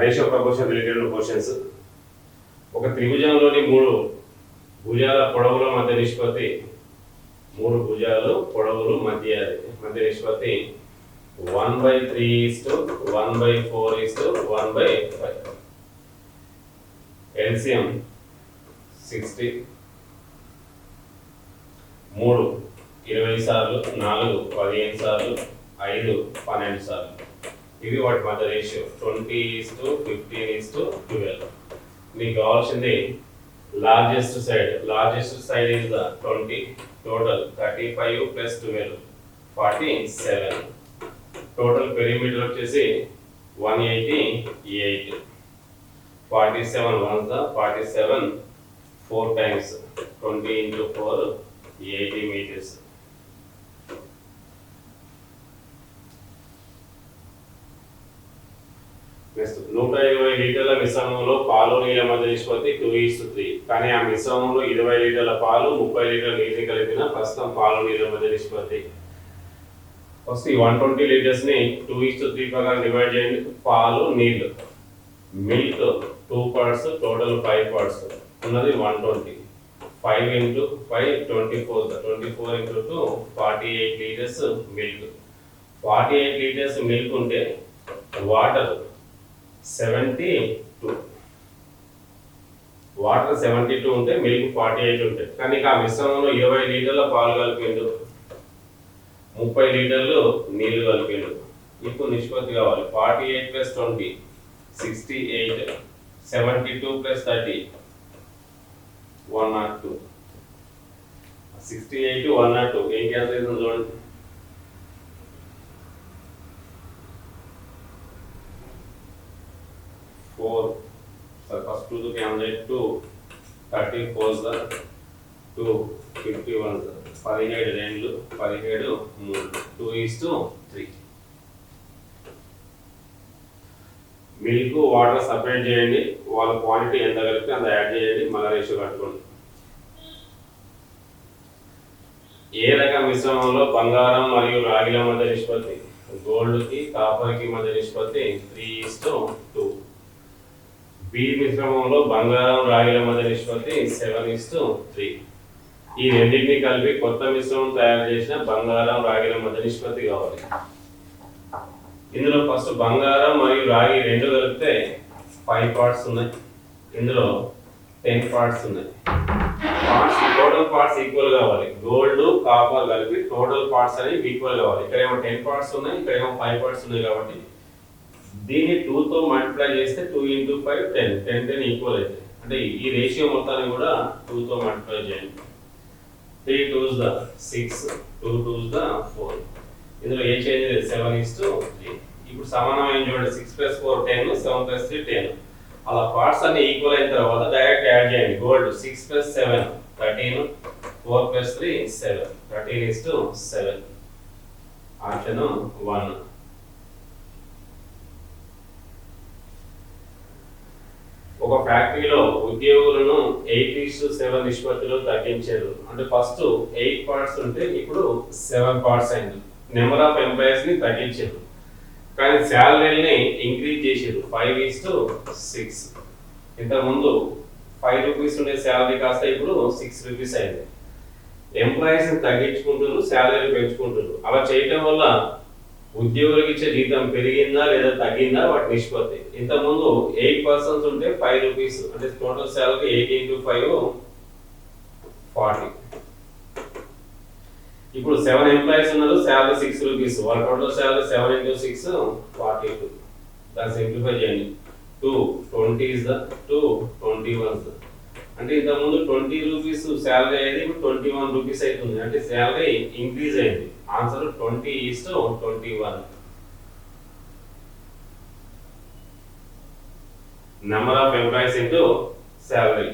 Ratio proportion related questions ఒక త్రిభుజంలోని మూడు భుజాల పొడవుల మధ్య నిష్పత్తి మూడు భుజాలు పొడవులు మధ్య మధ్య నిష్పత్తి one by three is one by four is one by five. LCM sixty. మూడు ఇరవై సార్లు నాలుగు పదిహేను సార్లు ఐదు పన్నెండు సార్లు. ఇవి వాటి మధ్య ratio twenty is to fifteen is to twelve మీకు కావాల్సింది largest side largest side is the twenty total thirty five plus twelve forty seven total perimeter వచ్చేసి one eighty eight forty seven one the forty seven four times twenty into four eighty metres next నూట ఇరవై లీటర్ల మిశ్రమంలో పాలు నీళ్ళ మధ్య నిష్పత్తి two is three కానీ ఆ మిశ్రమంలో ఇరవై లీటర్ల పాలు ముప్పై లీటర్ల నీటిని కలిపిన ప్రస్తుతం పాలు నీళ్ళ మధ్య నిష్పత్తి. ఫస్ట్ ఈ వన్ ట్వంటీ లీటర్స్ని టూ ఈస్ త్రీ ప్రకారం డివైడ్ చేయండి. పాలు నీళ్ళు. Milk two parts total five parts ఉన్నది one twenty five into five twenty four twenty four into two forty eight litres milk forty eight litres milk ఉంటే water seventy two water seventy two ఉంటే milk forty eight ఉంటాయి కానీ ఆ మిశ్రమంలో ఇరవై లీటర్ల పాలు కలిపిండు. ముప్పై లీటర్లు నీళ్ళు కలిపిండు. ఇప్పుడు నిష్పత్తి కావాలి. Forty eight plus twenty sixty eight seventy two plus thirty one nought two sixty eight one nought two ఏం క్యాన్సల్ చూడండి. Four first two cancel two thirty four sir two fifty one sir పదిహేడు రెండు పదిహేడు మూడు. Two is to three milk water separate చేయండి. వాళ్ళ quantity ఎంత కలిపితే అంత యాడ్ చేయండి. మళ్ళీ రేషియో కట్టుకోండి. ఏ రకం మిశ్రమంలో బంగారం మరియు రాగిల మధ్య నిష్పత్తి? గోల్డ్కి కాపర్కి కాపర్కి మధ్య నిష్పత్తి. Three is to two B మిశ్రమంలో బంగారం రాగిల మధ్య నిష్పత్తి సెవెన్ ఇస్తూ త్రీ. ఈ రెండింటిని కలిపి కొత్త మిశ్రమం తయారు చేసిన బంగారం రాగిల మధ్య నిష్పత్తి కావాలి. ఇందులో ఫస్ట్ బంగారం మరియు రాగి రెండు కలిపితే ఫైవ్ పార్ట్స్ ఉన్నాయి. ఇందులో టెన్ పార్ట్స్ ఉన్నాయి. పార్ట్స్ టోటల్ పార్ట్స్ ఈక్వల్ కావాలి. గోల్డ్ కాపర్ కలిపి టోటల్ పార్ట్స్ అనేవి ఈక్వల్ కావాలి. ఇక్కడ ఏమో టెన్ పార్ట్స్ ఉన్నాయి ఇక్కడ ఏమో ఫైవ్ పార్ట్స్ ఉన్నాయి కాబట్టి దీన్ని టూతో మల్టిప్లై చేస్తే two into five ten ten ten equal అయితే. అంటే ఈ రేషియో మొత్తాన్ని కూడా టూతో మల్టిప్లై చేయండి. Three twos the six two twos the four ఇందులో ఏ చేంజ్ లేదు. సెవెన్ ఇస్ టు త్రీ ఇప్పుడు సమానమైన చూడండి. Six plus four ten seven plus three ten అలా పార్ట్స్ అన్ని ఈక్వల్ అయిన తర్వాత డైరెక్ట్ యాడ్ చేయండి. Gold six plus seven thirteen four plus three seven thirteen is to seven option one ఒక ఫ్యాక్టరీలో ఉద్యోగులను ఎయిట్ ఇస్ సెవెన్ నిష్పత్తిలో తగ్గించారు. అంటే ఫస్ట్ ఎయిట్ పార్ట్స్ ఉంటే ఇప్పుడు సెవెన్ పార్ట్స్ అయింది. నెంబర్ ఆఫ్ ఎంప్లాయీస్ని తగ్గించారు. కానీ శాలరీని ఇంక్రీజ్ చేసారు ఫైవ్ ఈస్ టు సిక్స్. ఇంతకుముందు ఫైవ్ రూపీస్ ఉండే శాలరీ కాస్త ఇప్పుడు సిక్స్ రూపీస్ అయింది. ఎంప్లాయీస్ని తగ్గించుకుంటున్నారు శాలరీ పెంచుకుంటున్నారు. అలా చేయటం వల్ల ఉద్యోగులకు ఇచ్చే జీతం పెరిగిందా లేదా తగ్గిందా? వాటి నిష్పత్తి. ఇంతకుముందు ఎయిట్ పర్సన్స్ ఉంటే ఫైవ్ రూపీస్ అంటే total salary eight into five forty. ఇప్పుడు సెవెన్ ఎంప్లాయీస్ ఉన్నారు శాలరీ సిక్స్ రూపీస్. వాళ్ళ total salary seven into six forty two. దాన్ని సింప్లిఫై చేయండి. Two twenty is the two twenty one అంటే ఇంతకుముందు ట్వంటీ రూపీస్ శాలరీ అయ్యేది ఇప్పుడు ట్వంటీ వన్ రూపీస్ అవుతుంది అంటే శాలరీ ఇంక్రీజ్ అయింది answer twenty is to twenty one number of employees into salary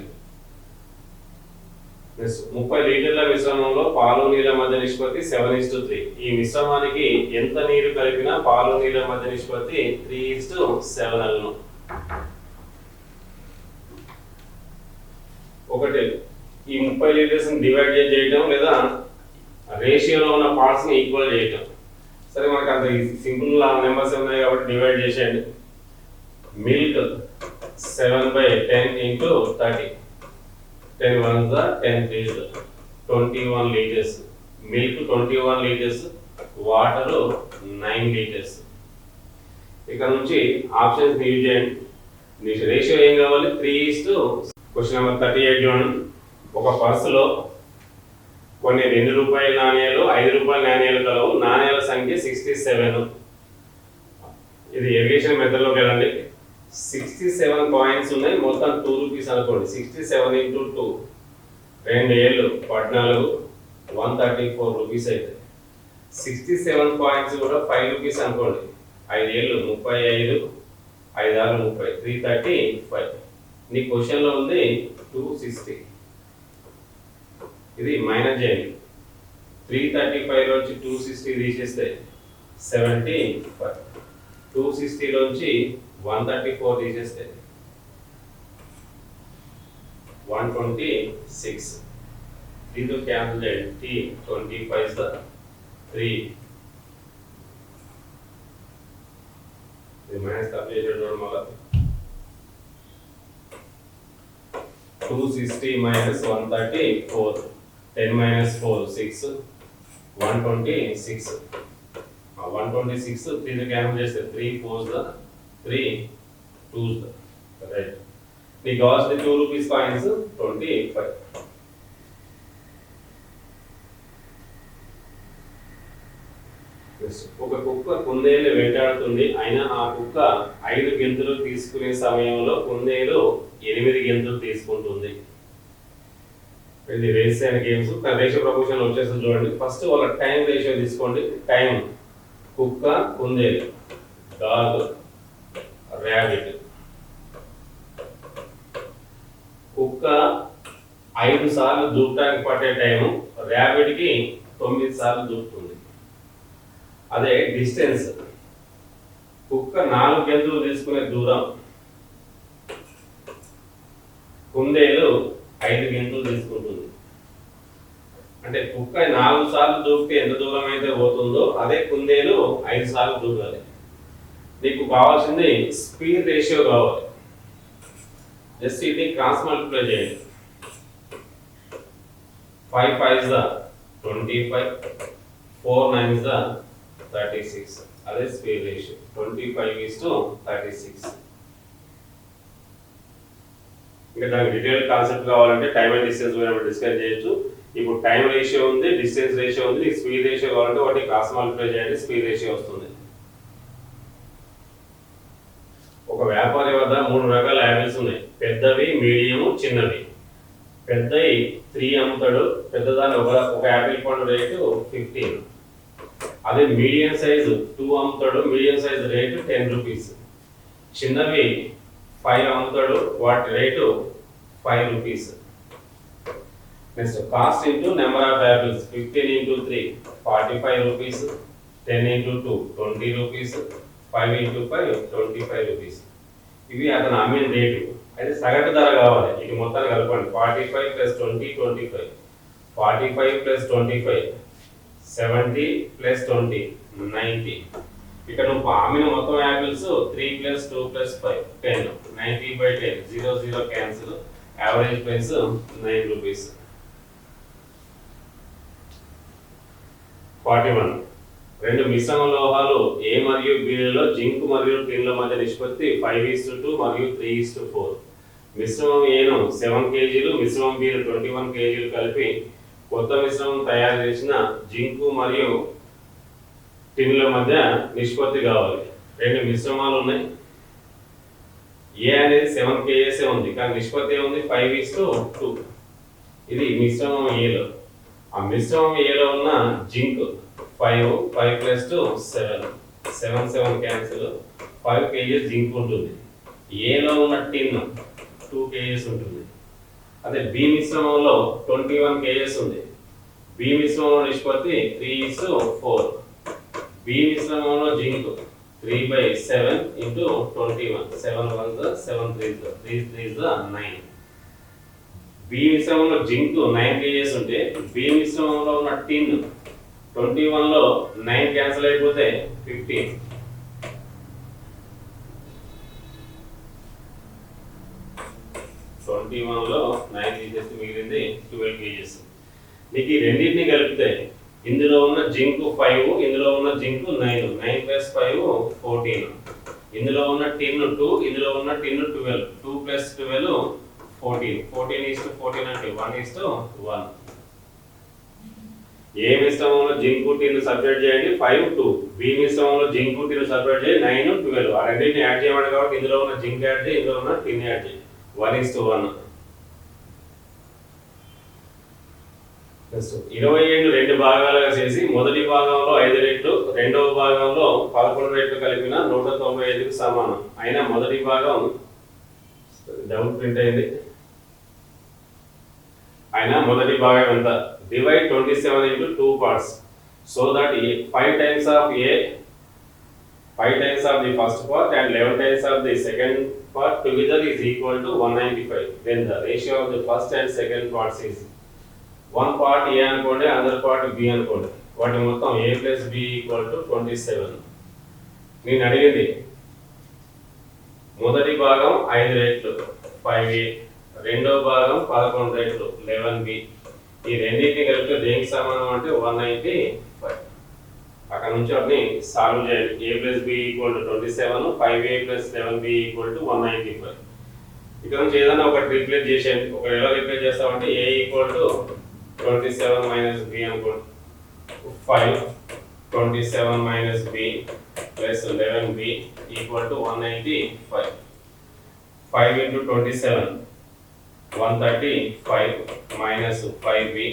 ముప్పై లీటర్ల మిశ్రమంలో పాలు నీళ్ళ మధ్య నిష్పత్తి సెవెన్ ఇస్ టు త్రీ ఈ మిశ్రమానికి ఎంత నీరు కలిపినా పాలు నీళ్ళ మధ్య నిష్పత్తి త్రీ ఇస్ టు సెవెన్ అలను ఒకటి ఈ ముప్పై లీటర్స్ డివైడ్ చేయడం లేదా రేషియోలో ఉన్న పార్ట్స్ని ఈక్వల్ చేయటం. సరే మనకు అంత సింపుల్ నెంబర్స్ ఉన్నాయి కాబట్టి డివైడ్ చేసేయండి. Milk seven by ten into thirty ten one the ten litre twenty one litres milk twenty one litres water nine litres ఇక్కడ నుంచి ఆప్షన్స్ యూజ్ చేయండి. మీకు రేషియో ఏం కావాలి? Three is to question number thirty eight చూడండి ఒక పర్సులో కొన్ని రెండు రూపాయల నాణ్యాలు ఐదు రూపాయల నాణ్యాలు కలవు నాణ్యాల సంఖ్య సిక్స్టీ సెవెన్ ఇది ఎరిగేషన్ మెథడ్లోకి వెళ్ళండి సిక్స్టీ సెవెన్ కాయిన్స్ ఉన్నాయి. మొత్తం టూ రూపీస్ అనుకోండి. సిక్స్టీ సెవెన్ ఇంటూ టూ రెండు ఏళ్ళు పద్నాలుగు. వన్ థర్టీ ఫోర్ రూపీస్ అయితే. సిక్స్టీ సెవెన్ కాయిన్స్ కూడా ఫైవ్ రూపీస్ అనుకోండి. ఐదు ఏళ్ళు ముప్పై ఐదు. ఐదు ఆరు ముప్పై. త్రీ థర్టీ ఫైవ్ నీ క్వశ్చన్లో ఉంది టూ సిక్స్టీ ఇది మైనస్ చేయండి త్రీ థర్టీ ఫైవ్ నుంచి టూ సిక్స్టీ తీసేస్తే సెవెంటీ ఫైవ్ టూ సిక్స్టీలోంచి వన్ థర్టీ ఫోర్ తీసేస్తే వన్ ట్వంటీ సిక్స్ త్రీతో క్యాన్సిల్ చేయండి. టీ ట్వంటీ ఫైవ్ సార్ త్రీ ఇది మైనస్ తప్పు చేసేటోడు మళ్ళీ 260 minus 134, 10 minus 4, 6, 126. 126, 3 the camera just 3 4 the 3, 2 the right. because the 2 rupees coins 25. తెలుసు ఒక కుక్క కుందేలు వేటాడుతుంది. అయినా ఆ కుక్క ఐదు గెంతులు తీసుకునే సమయంలో కుందేలు ఎనిమిది గెంతులు తీసుకుంటుంది. ఇది వేసాను గేమ్స్ రేషియో ప్రపోర్షన్ వచ్చేసి చూడండి. ఫస్ట్ వాళ్ళ టైం రేషియో తీసుకోండి. టైం కుక్క కుందేలు. డాగ్ ర్యాబిట్ కుక్క ఐదు సార్లు దూపటానికి పట్టే టైము ర్యాబిట్కి తొమ్మిది సార్లు దూకుతుంది. అదే డిస్టెన్స్. కుక్క నాలుగు గెంతులు తీసుకునే దూరం. కుందేలు ఐదు గెంతులు తీసుకుంటుంది. అంటే కుక్క నాలుగు సార్లు దూకితే ఎంత దూరం అయితే పోతుందో అదే కుందేలు ఐదు సార్లు దూకాలి. నీకు కావాల్సింది స్పీడ్ రేషియో కావాలి. జస్ట్ ఇది క్రాస్ మల్టిప్లై చేయండి. Five five the twenty five four nine the thirty six అదే speed ratio twenty five is to thirty six ఇంకా దానికి డీటెయిల్ కాన్సెప్ట్ కావాలంటే టైం అండ్ డిస్టెన్స్ మీద డిస్కస్ చేయొచ్చు. ఇప్పుడు టైం రేషియో ఉంది డిస్టెన్స్ రేషియో ఉంది స్పీడ్ రేషియో కావాలంటే వాటిని క్రాస్ మల్టిప్లై చేయండి స్పీడ్ రేషియో వస్తుంది. ఒక వ్యాపారి వద్ద మూడు రకాల యాపిల్స్ ఉన్నాయి. పెద్దవి మీడియం చిన్నవి. పెద్దవి త్రీ అమ్ముతాడు పెద్దదాన్ని ఒక ఒక యాపిల్ పండు రేటు ఫిఫ్టీన్ అదే మీడియం సైజు టూ అమ్ముతాడు medium size rate ten rupees. చిన్నవి ఫైవ్ అమ్ముతాడు వాటి rate five rupees. Next cost into number of apples fifteen into three forty five rupees. Ten into two twenty rupees. Five into five twenty five rupees. ఇవి అతను అమ్మిన rate. అయితే సగటు ధర కావాలి ఇది మొత్తాన్ని కలపండి. Forty five plus twenty twenty five. Forty five plus twenty five. Seventy plus twenty ninety ఇక్కడ నువ్వు అమ్మిన మొత్తం apples three plus two plus five ten ninety by ten zero zero cancel average price nine rupees forty one రెండు మిశ్రమ లోహాలు ఏ మరియు below zinc మరియు టిన్ల మధ్య నిష్పత్తి ఫైవ్ ఈస్ టూ మరియు త్రీ ఈస్ టు ఫోర్ మిశ్రమం ఏను సెవెన్ కేజీలు మిశ్రమం బీలు ట్వంటీ వన్ కేజీలు కలిపి కొత్త మిశ్రమం తయారు చేసిన జింకు మరియు టిన్ల మధ్య నిష్పత్తి కావాలి. రెండు మిశ్రమాలు ఉన్నాయి. ఏ అనేది సెవెన్ కేజెస్ ఉంది. కానీ నిష్పత్తి ఏముంది? ఫైవ్ ఈస్ టు టూ ఇది మిశ్రమం ఏలో ఆ మిశ్రమం ఏలో ఉన్న zinc five five plus two seven seven seven cancel five kgs zinc ఉంటుంది. ఏలో ఉన్న టిన్ టూ కేజీస్ ఉంటుంది. అదే బి మిశ్రమంలో ట్వంటీ వన్ కేజెస్ ఉంది. బి మిశ్రమంలో నిష్పత్తి త్రీ ఇస్ ఫోర్ బి మిశ్రమంలో zinc three by seven into twenty one seven one the seven three three three the nine B మిశ్రమంలో జింక్ నైన్ కేజెస్ ఉంటే B మిశ్రమంలో ఉన్న టిన్ ట్వంటీ వన్లో nine cancel అయిపోతే ఫిఫ్టీన్ ట్వంటీ వన్లో nine తీసేస్తే మిగిలింది ట్వెల్వ్ కేజెస్ మీకు ఈ రెండింటిని కలిపితే ఇందులో ఉన్న జింక్ ఫైవ్ ఇందులో ఉన్న zinc nine nine plus five fourteen ఇందులో ఉన్న టిన్ టూ ఇందులో ఉన్న tin twelve two plus twelve fourteen fourteen is to fourteen అంటే వన్ ఈస్ వన్ ఏ మిశ్రమంలో జింక్ టిన్ సపరేట్ చేయండి? ఫైవ్ టూ బి మిశ్రమంలో జింక్ టిన్ సపరేట్ చేయండి? Nine twelve ఆ రెండింటిని యాడ్ చేయమని కాబట్టి ఇందులో ఉన్న జింక్ యాడ్ చేయి ఇందులో ఉన్న టిన్ యాడ్ చేయి. వన్ ఈస్ టు వన్ ఇరవై ఏడు రెండు భాగాలుగా చేసి మొదటి భాగంలో ఐదు రెట్లు రెండవ భాగంలో పదకొండు రెట్లు కలిపిన నూట తొంభై ఐదుకు సమానం. అయినా మొదటి భాగం డౌట్ ప్రింట్ అయింది. అయినా మొదటి భాగం ఎంత? Divide twenty seven into two parts. So that five times of a five times of the first part and eleven times of the second part together is equal to one ninety five. Then the ratio of the first and second parts is one part A అనుకోండి other part B అనుకోండి. వాటి మొత్తం A plus B equal to twenty seven? నేను అడిగింది మొదటి భాగం ఐదు రేట్లు ఫైవ్ ఏ. రెండో భాగం పదకొండు రేట్లు లెవెన్ బి. ఈ రెండింటిని కలిపితే దేనికి సమానం అంటే వన్ నైంటీ ఫైవ్. అక్కడ నుంచి వాటిని సాల్వ్ చేయండి. A plus B equal to twenty seven five A plus seven B equal to one ninety five. ఇక్కడ నుంచి ఏదైనా ఒకటి రిప్లేస్ చేసేయండి. ఒక ఎలా రిప్లేస్ చేస్తామంటే A equal to twenty seven minus B అనుకోండి five twenty seven minus B plus eleven B equal to one ninety five five into twenty seven one thirty five minus five B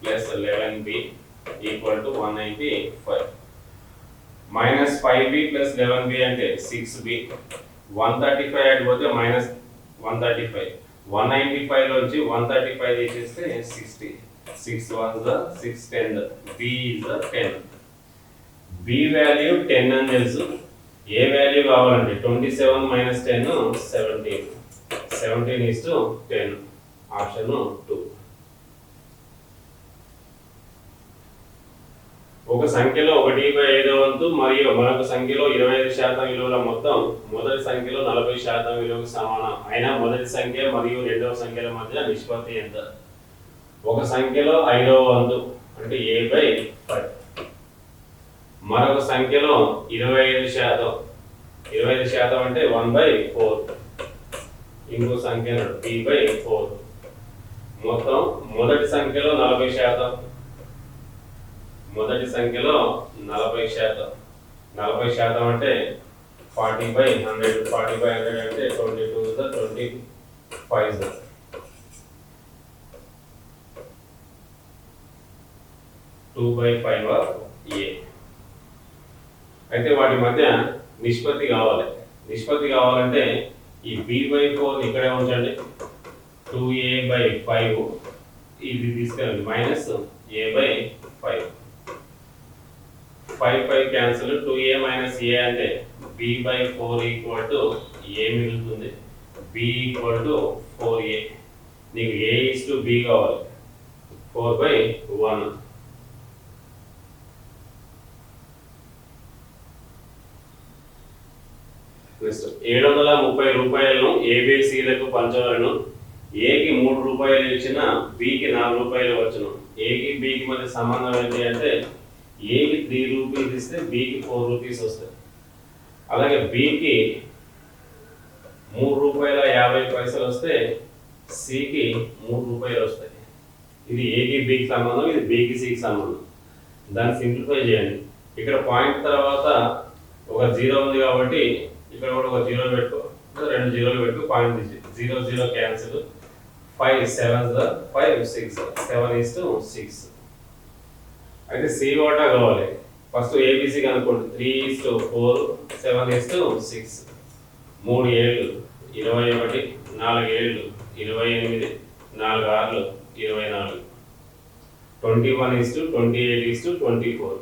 plus eleven B equal to one ninety five minus five B plus eleven B అంటే six B one thirty five అడిపోతే minus one thirty five one ninety five నుంచి one thirty five తీసేస్తే sixty six one the six ten b is a ten B value ten అని తెలుసు. A value కావాలంటే twenty seven minus ten seventeen seventeen is to ten option two ఒక సంఖ్యలో ఒకటి by ఐదో వంతు మరియు మరొక సంఖ్యలో ఇరవై ఐదు శాతం విలువల మొత్తం మొదటి సంఖ్యలో నలభై శాతం విలువకు సమానం. అయినా మొదటి సంఖ్య మరియు రెండవ సంఖ్యల మధ్య నిష్పత్తి ఎంత? ఒక సంఖ్యలో ఐదవ వంతు అంటే ఏ బై ఫైవ్ మరొక సంఖ్యలో ఇరవై ఐదు శాతం. ఇరవై ఐదు శాతం అంటే వన్ బై ఫోర్. ఇంకో సంఖ్య టీ బై ఫోర్. మొత్తం మొదటి సంఖ్యలో నలభై శాతం. మొదటి సంఖ్యలో నలభై శాతం. నలభై శాతం అంటే forty by hundred. Forty by hundred అంటే twenty two twenty five two by five or A అయితే వాటి మధ్య నిష్పత్తి కావాలి. నిష్పత్తి కావాలంటే ఈ బి బై ఫోర్ ఇక్కడే ఉంచండి. టూ ఏ బై ఫైవ్ ఇది తీసుకెళ్ళండి. Minus A by five five five cancel two A minus A అంటే B by four equal to A మిగులుతుంది. B equal to four A నీకు ఏ ఇస్ టు బి కావాలి. Four by one next ఏడు వందల ముప్పై రూపాయలను ఏబిసిలకు పంచవలను ఏకి మూడు రూపాయలు ఇచ్చిన బికి నాలుగు రూపాయలు వచ్చును. ఏకి బికి మధ్య సంబంధం ఏంటి అంటే ఏకి త్రీ రూపీస్ ఇస్తే బికి ఫోర్ రూపీస్ వస్తాయి. అలాగే బికి మూడు రూపాయల యాభై పైసలు వస్తే సికి మూడు రూపాయలు వస్తాయి. ఇది ఏకి బికి సంబంధం ఇది బికి సికి సంబంధం. దాన్ని సింప్లిఫై చేయండి. ఇక్కడ పాయింట్ తర్వాత ఒక జీరో ఉంది కాబట్టి ఇక్కడ కూడా ఒక జీరో పెట్టుకో. రెండు జీరోలు పెట్టు పాయింట్ తీసి. Zero zero cancel. Five seven five six. Seven is six. అయితే సి వాటా కావాలి. ఫస్ట్ ఏబిసి కనుక్కోండి. Three is to four seven is to six. మూడు ఏళ్ళు ఇరవై ఒకటి నాలుగు ఏళ్ళు ఇరవై ఎనిమిది నాలుగు ఆరులు ఇరవై నాలుగు. Twenty one is to twenty eight is to twenty four.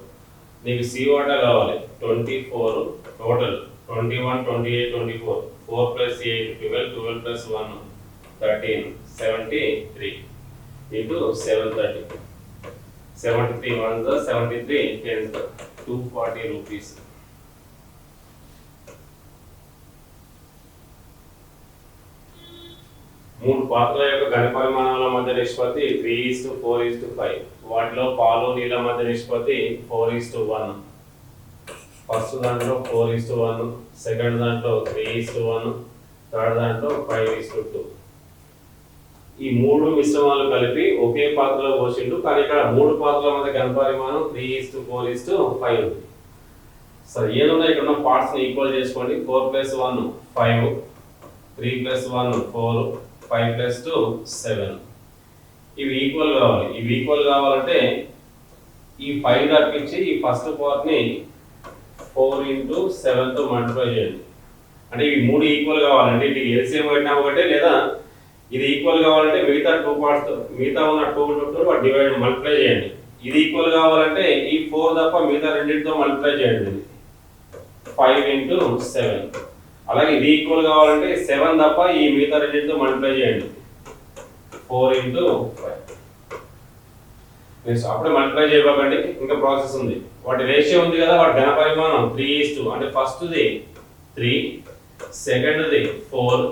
నీకు సి వాటా కావాలి. Twenty four total. Twenty one twenty eight twenty four four plus eight twelve twelve plus one thirteen seventy three into seven thirty seventy three one seventy three ten two forty rupees మూడు పాత్రల యొక్క ఘన పరిమాణాల మధ్య నిష్పత్తి three is to four is to five వాటిలో పాలు నీళ్ళ మధ్య నిష్పత్తి four is to one first దాంట్లో four is to one second దాంట్లో three is to one third దాంట్లో ఫైవ్ ఈస్ టు టూ. ఈ మూడు మిశ్రమాలు కలిపి ఒకే పాత్రలో పోసిండు కానీ ఇక్కడ మూడు పాత్రల మధ్య గణపరిమాణం three is to four is to five ఉంది. సరే ఏదన్నా ఇక్కడ ఉన్న పార్ట్స్ని ఈక్వల్ చేసుకోండి. Four plus one five three plus one four five plus two seven ఇవి ఈక్వల్ కావాలి. ఇవి ఈక్వల్ కావాలంటే ఈ ఫైవ్ తప్పించి ఈ ఫస్ట్ పార్ట్ని ఫోర్ ఇంటూ సెవెన్తో మల్టిప్లై చేయండి. అంటే ఇవి మూడు ఈక్వల్ కావాలంటే ఇది ఎల్సిఎం పెట్టినా ఒకటే లేదా ఇది ఈక్వల్ కావాలంటే మిగతా టూ పార్ట్స్తో మిగతా ఉన్న టూ టూ డివైడ్ మల్టిప్లై చేయండి. ఇది ఈక్వల్ కావాలంటే ఈ ఫోర్ తప్ప మిగతా రెండింటితో మల్టిప్లై చేయండి. ఇది ఫైవ్ ఇంటూ సెవెన్ అలాగే ఇది ఈక్వల్ కావాలంటే సెవెన్ తప్ప ఈ మిగతా రెండింటితో మల్టిప్లై చేయండి. ఫోర్ ఇంటూ ఫైవ్ మీరు అప్పుడే మల్టిప్లై చేయబాకండి. ఇంకా ప్రాసెస్ ఉంది. వాటి రేషియో ఉంది కదా వాటి ఘన పరిమాణం త్రీ ఈస్ టూ అంటే ఫస్ట్ది త్రీ సెకండ్ది ఫోర్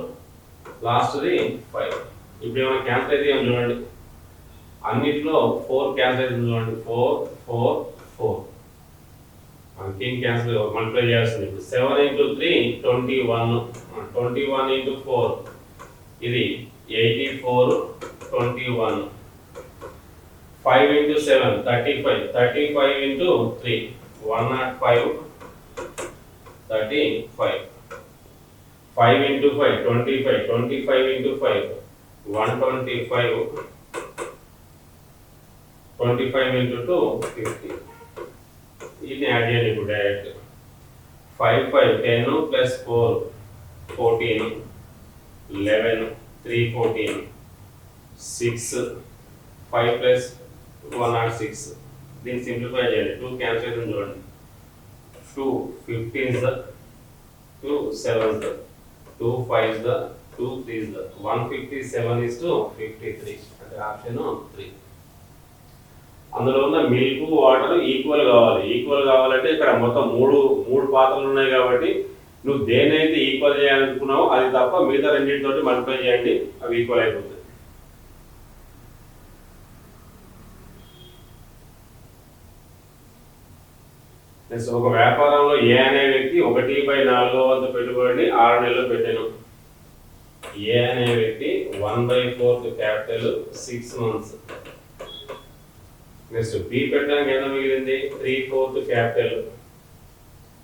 లాస్ట్ది ఫైవ్ ఇప్పుడు ఏమైనా క్యాన్సిల్ అయితే ఏమో చూడండి. అన్నిట్లో ఫోర్ క్యాన్సిల్ అయితే చూడండి. ఫోర్ ఫోర్ ఫోర్ మనకేం క్యాన్సిల్ మల్టిప్లై చేస్తుంది ఇప్పుడు seven into three twenty one twenty one into four ఇది eighty four twenty one five into seven thirty five thirty five into three one not five thirty five five into five twenty five twenty five into five one twenty five twenty five into two fifty ఇది add చేయండి ఇప్పుడు direct five five ten plus four fourteen eleven three fourteen six five plus one not six దీన్ని simplify చేయండి. Two cancel చూడండి. Two fifteen the two seven the two five the two three the one fifty seven is to fifty three అంటే option three అందులో ఉన్న milk water equal కావాలి. Equal కావాలంటే ఇక్కడ మొత్తం మూడు మూడు పాత్రలు ఉన్నాయి కాబట్టి నువ్వు దేనైతే ఈక్వల్ చేయాలనుకున్నావో అది తప్ప మిగతా రెండింటితోటి మల్టిప్లై చేయండి. అవి ఈక్వల్ అయిపోతాయి. నెక్స్ట్ ఒక వ్యాపారంలో ఏ అనే వ్యక్తి ఒకటి బై నాలుగో వంతు పెట్టుబడిని ఆరు నెలలు పెట్టాను. ఏ అనే వ్యక్తి one by fourth capital six months. Next B పెట్టడానికి ఎంత మిగిలింది? Three fourth capital.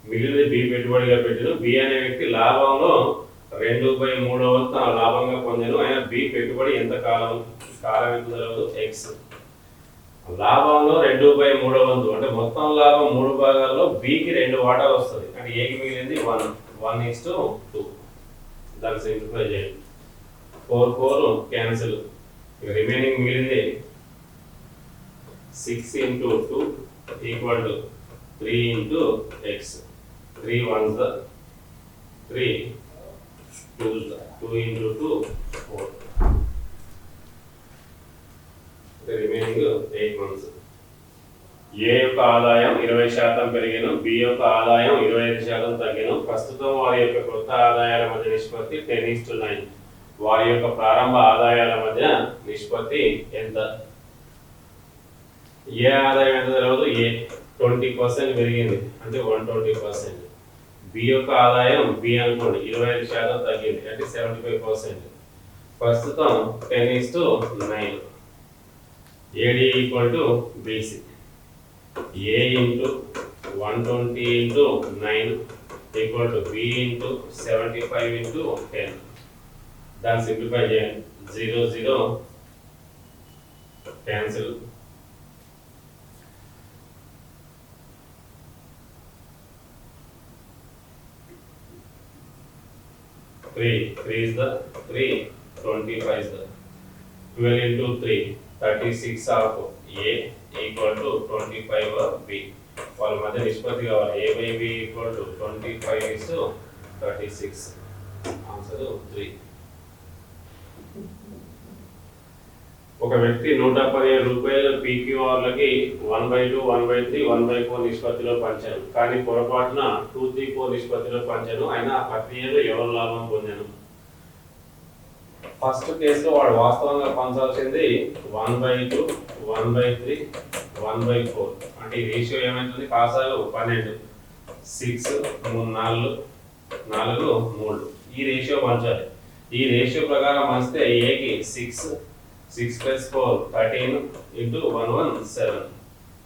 మిగిలింది బి పెట్టుబడిగా పెట్టాను. బి అనే వ్యక్తి లాభంలో రెండు బై మూడో వంతు లాభంగా పొందాను. ఆయన బి పెట్టుబడి ఎంత కాలం? కాలం ఎంత ఎక్స్ లాభంలో రెండు బై మూడో వంతు. అంటే మొత్తం లాభం మూడు భాగాల్లో బికి రెండు వాటాలు వస్తుంది. అంటే ఏకి మిగిలింది one one is to two దాన్ని సింప్లిఫై చేయండి. ఫోర్ ఫోర్ క్యాన్సిల్ రిమైనింగ్ మిగిలింది six into two equal to three into X three one the three two two into two four remaining eight months A యొక్క ఆదాయం ఇరవై శాతం పెరిగాను B యొక్క ఆదాయం ఇరవై ఐదు శాతం తగ్గాను. ప్రస్తుతం వారి యొక్క కొత్త ఆదాయాల మధ్య నిష్పత్తి టెన్ ఇస్ వారి యొక్క ప్రారంభ ఆదాయాల మధ్య నిష్పత్తి ఎంత? ఏ ఆదాయం ఎంత తెలియదు ఏ ట్వంటీ పర్సెంట్ పెరిగింది. అంటే వన్ ట్వంటీ పర్సెంట్. బి యొక్క ఆదాయం బి అనుకోండి ఇరవై ఐదు శాతం తగ్గింది. అంటే సెవెంటీ ఫైవ్ పర్సెంట్. ప్రస్తుతం ten is to nine AD equal to BC. A into one twenty into nine equal to B into seventy five into ten దాన్ని సింప్లిఫై చేయండి zero zero cancel three three is the three twenty five is the twelve into three thirty six of A equal to twenty five B వాళ్ళ మధ్య నిష్పత్తి కావాలి. A by B equal to twenty five is thirty six answer three ఒక వ్యక్తి నూట పదిహేను రూపాయలు పీక్యూఆర్లకి one by two one by three one by four నిష్పత్తిలో పంచాను. కానీ పొరపాటున టూ త్రీ ఫోర్ నిష్పత్తిలో పంచాను. అయినా ఆ ప్రక్రియలో ఎవరు లాభం పొందాను? ఫస్ట్ కేసులో వాడు వాస్తవంగా పంచాల్సింది one by two one by three one by four. అంటే ఈ రేషియో ఏమైతుంది కాసాలు పన్నెండు సిక్స్ మూడు నాలుగు నాలుగు మూడు. ఈ రేషియో పంచాలి. ఈ రేషియో ప్రకారం పంచితే ఏకి six six plus four thirteen into one one seven.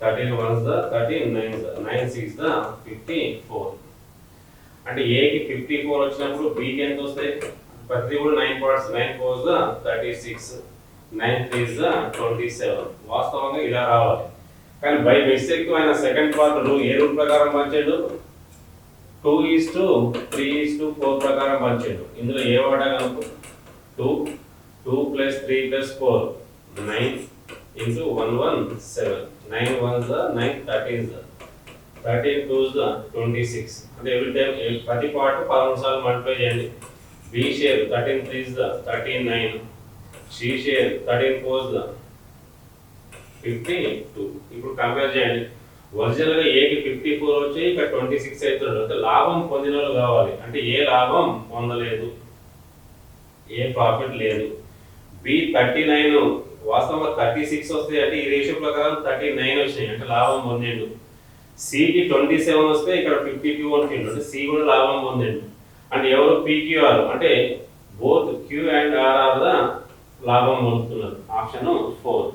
Thirteen ones the thirteen nine nine six the fifty four. అంటే ఏకి ఫిఫ్టీ ఫోర్ వచ్చినప్పుడు బీకి ఎంత వస్తాయి? ప్రతి కూడా nine parts nine four the thirty six nine three the twenty seven. వాస్తవంగా ఇలా రావాలి. కానీ బై మిస్టేక్ ఆయన సెకండ్ పార్ట్ రూల్ ఏ రూల్ ప్రకారం పంచాడు? Two is to three is to four ప్రకారం పంచాడు. ఇందులో ఏ వాడా కనుక two two plus three plus four nine into one one seven nine one the nine thirteen the thirteen twos the twenty six అంటే every time ప్రతి part పదమూడు సార్లు multiply చేయండి. B share thirteen threes the thirteen nine C share thirteen fours the fifty two ఇప్పుడు compare చేయండి. ఒరిజినల్గా ఏకి fifty four వచ్చి ఇక్కడ ట్వంటీ సిక్స్ అవుతున్నాడు అంటే లాభం పొందిన వాళ్ళు కావాలి. అంటే ఏ లాభం పొందలేదు? ఏ ప్రాఫిట్ లేదు. బి థర్టీ నైన్ వాస్తవంగా థర్టీ సిక్స్ వస్తాయి. అంటే ఈ రేషియో ప్రకారం థర్టీ నైన్ వచ్చినాయి. అంటే లాభం పొందిండు. సికి ట్వంటీ సెవెన్ వస్తే ఇక్కడ ఫిఫ్టీ టూ వన్ అంటే సి కూడా లాభం పొందిండు. అండ్ ఎవరు? పీక్యూఆర్ అంటే both Q and R R the లాభం పొందుతున్నారు. ఆప్షన్ ఫోర్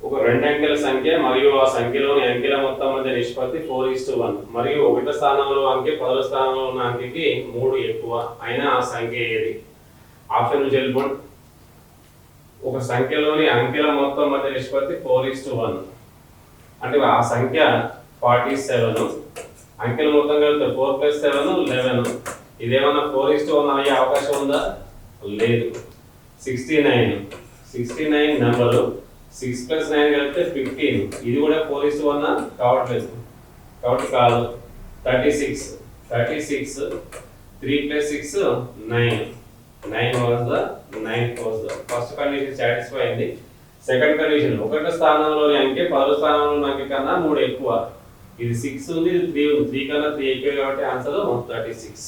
ఒక రెండు అంకెల సంఖ్య మరియు ఆ సంఖ్యలోని అంకెల మొత్తం మధ్య నిష్పత్తి ఫోర్ ఇస్ టు వన్ మరియు ఒకటో స్థానంలో అంకె పదో స్థానంలో ఉన్న అంకెకి మూడు ఎక్కువ అయినా ఆ సంఖ్య ఏది? ఆప్షన్ నుంచి ఒక సంఖ్యలోని అంకెల మొత్తం మధ్య నిష్పత్తి ఫోర్ ఇస్ టు వన్ అంటే ఆ సంఖ్య ఫార్టీ సెవెన్. అంకెల మొత్తం కలిపితే ఫోర్ ప్లస్ సెవెన్ లెవెన్. ఇదేమన్నా ఫోర్ ఇస్ టు వన్ అయ్యే అవకాశం ఉందా? లేదు. Sixty nine. Sixty nine number. Six plus nine కలిపితే ఫిఫ్టీన్. ఇది కూడా ఫోర్ ఇస్ వన్ కావట్లేదు. కాబట్టి కాదు. Thirty six. Thirty six three plus six nine. Nine was the nine fours the first condition satisfy అయింది. Second condition. ఒకటో స్థానంలోని అంకె పదో స్థానంలో అంకె కన్నా మూడు ఎక్కువ. ఇది సిక్స్ ఉంది త్రీ ఉంది. త్రీ కన్నా త్రీ ఎక్కువ కాబట్టి ఆన్సర్ వన్ థర్టీ సిక్స్